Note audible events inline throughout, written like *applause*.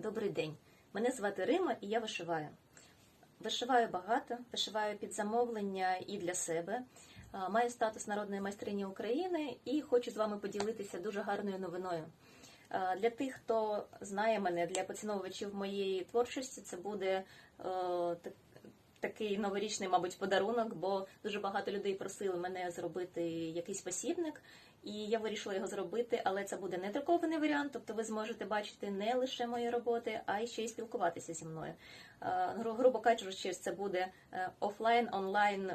Добрий день. Мене звати Рима і я вишиваю. Вишиваю багато, вишиваю під замовлення і для себе. Маю статус народної майстрині України і хочу з вами поділитися дуже гарною новиною. Для тих, хто знає мене, для поціновувачів моєї творчості, це буде е, так- такий новорічний, мабуть, подарунок, бо дуже багато людей просили мене зробити якийсь посібник, і я вирішила його зробити, але це буде не друкований варіант, тобто ви зможете бачити не лише мої роботи, а й ще й спілкуватися зі мною. Е, гру- Грубо кажучи, це буде офлайн онлайн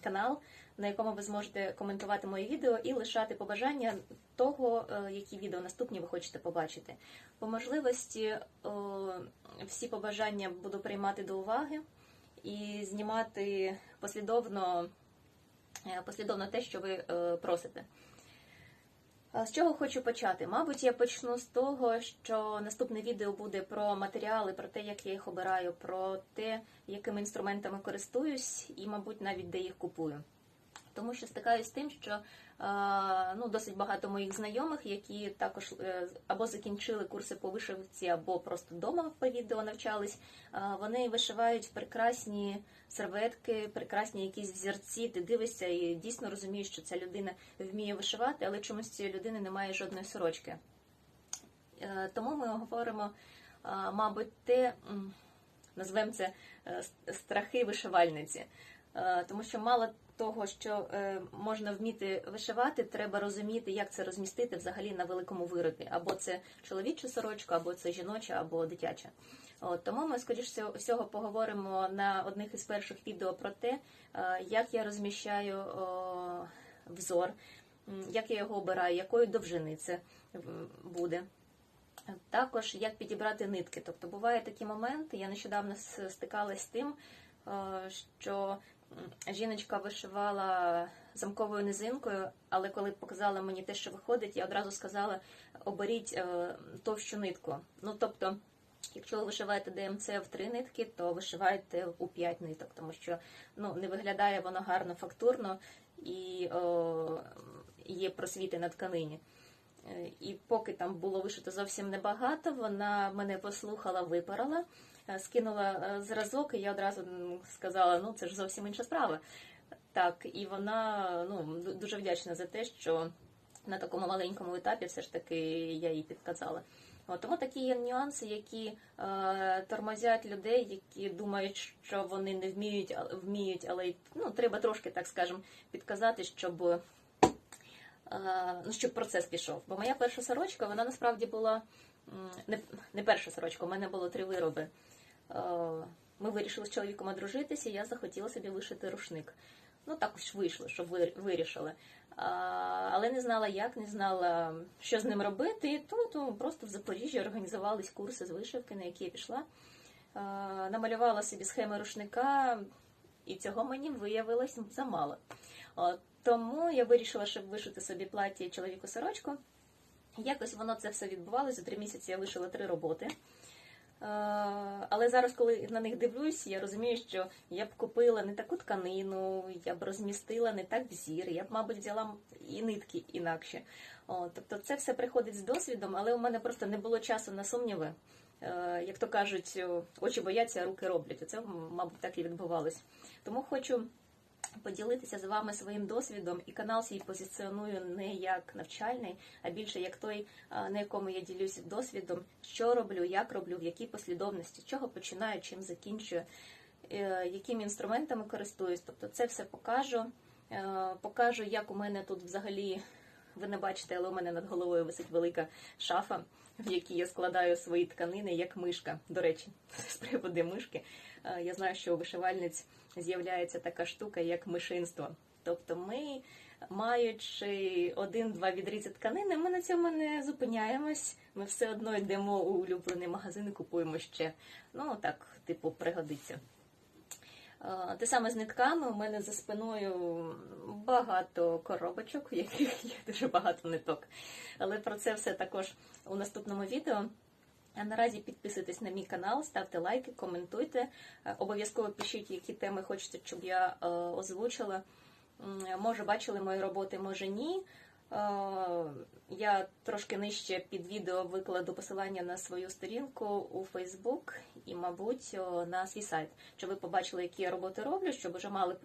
канал, на якому ви зможете коментувати мої відео і лишати побажання того, е, які відео наступні ви хочете побачити. По можливості е, всі побажання буду приймати до уваги і знімати послідовно, е, послідовно те, що ви е, просите. З чого хочу почати? Мабуть, я почну з того, що наступне відео буде про матеріали, про те, як я їх обираю, про те, якими інструментами користуюсь, і, мабуть, навіть де їх купую. Тому що стикаюсь з тим, що е, ну, досить багато моїх знайомих, які також е, або закінчили курси по вишивці, або просто вдома по відео навчались. е, Вони вишивають прекрасні серветки, прекрасні якісь взірці. Ти дивишся і дійсно розумієш, що ця людина вміє вишивати, але чомусь цієї людини немає жодної сорочки. Тому ми говоримо, мабуть, те, назвемо це страхи вишивальниці. Тому що мало того, що е, можна вміти вишивати, треба розуміти, як це розмістити взагалі на великому виробі. Або це чоловіча сорочка, або це жіноча, або дитяча. От, тому ми, скоріш всього- поговоримо на одних із перших відео про те, е, як я розміщаю взор, як я його обираю, якої довжини це буде. Також як підібрати нитки. Тобто буває такі моменти. Я нещодавно с- стикалась з тим, е, що жіночка вишивала замковою низинкою, але коли показала мені те, що виходить, я одразу сказала: оберіть е, товщу нитку. Ну тобто. Якщо ви вишиваєте ДМЦ в три нитки, то вишиваєте у п'ять ниток, тому що ну, не виглядає воно гарно фактурно і о, є просвіти на тканині. Е, І поки там було вишито зовсім небагато, вона мене послухала, випарала, е, скинула е, зразок, і я одразу сказала: ну це ж зовсім інша справа. Так, і вона ну, дуже вдячна за те, що на такому маленькому етапі все ж таки я їй підказала. От, тому такі є нюанси, які е, тормозять людей, які думають, що вони не вміють, вміють, але ну, треба трошки, так скажемо, підказати, щоб ну, щоб процес пішов. Бо моя перша сорочка, вона насправді була не, не перша сорочка, у мене було три вироби. Е, Ми вирішили з чоловіком одружитися, і я захотіла собі вишити рушник. Ну, так ж вийшло, що ви- вирішили. А, але не знала, як, не знала, що з ним робити. І то, то просто в Запоріжжі організувались курси з вишивки, на які я пішла. А, намалювала собі схеми рушника, і цього мені виявилось замало. Тому я вирішила, щоб вишити собі плаття чоловіку сорочку. Якось воно це все відбувалося. За три місяці я вишила три роботи. Е, Але зараз, коли на них дивлюсь, я розумію, що я б купила не таку тканину, я б розмістила не так взір, я б, мабуть, взяла і нитки інакше. О, тобто це все приходить з досвідом, але у мене просто не було часу на сумніви. Е, Як то кажуть, очі бояться, руки роблять. Оце, мабуть, так і відбувалось. Тому хочу поділитися з вами своїм досвідом, і канал свій позиціоную не як навчальний, а більше як той, на якому я ділюсь досвідом, що роблю, як роблю, в якій послідовності, чого починаю, чим закінчую, е, якими інструментами користуюсь. Тобто це все покажу. Е, Покажу, як у мене тут взагалі. Ви не бачите, але у мене над головою висить велика шафа, в якій я складаю свої тканини як мишка. До речі, *laughs* з приводу мишки. е, Я знаю, що у вишивальниць з'являється така штука, як мишинство. Тобто ми, маючи один-два відрізи тканини, ми на цьому не зупиняємось. Ми все одно йдемо у улюблений магазин і купуємо ще. Ну так, типу, пригодиться. Е, Те саме з нитками. У мене за спиною багато коробочок, в яких *laughs* є дуже багато ниток. Але про це все також у наступному відео. А наразі підписуйтесь на мій канал, ставте лайки, коментуйте. Е, Обов'язково пишіть, які теми хочете, щоб я е, озвучила. Може, бачили мої роботи, може ні. Е, Я трошки нижче під відео викладу посилання на свою сторінку у Facebook і, мабуть, на свій сайт, щоб ви побачили, які я роботи роблю, щоб вже мали,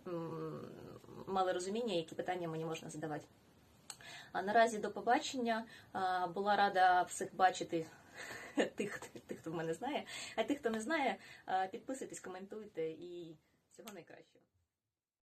мали розуміння, які питання мені можна задавати. А наразі до побачення. Була рада всіх бачити. *laughs* Тих, тих, хто мене знає, а тих, хто не знає, підписуйтесь, коментуйте і всього найкращого.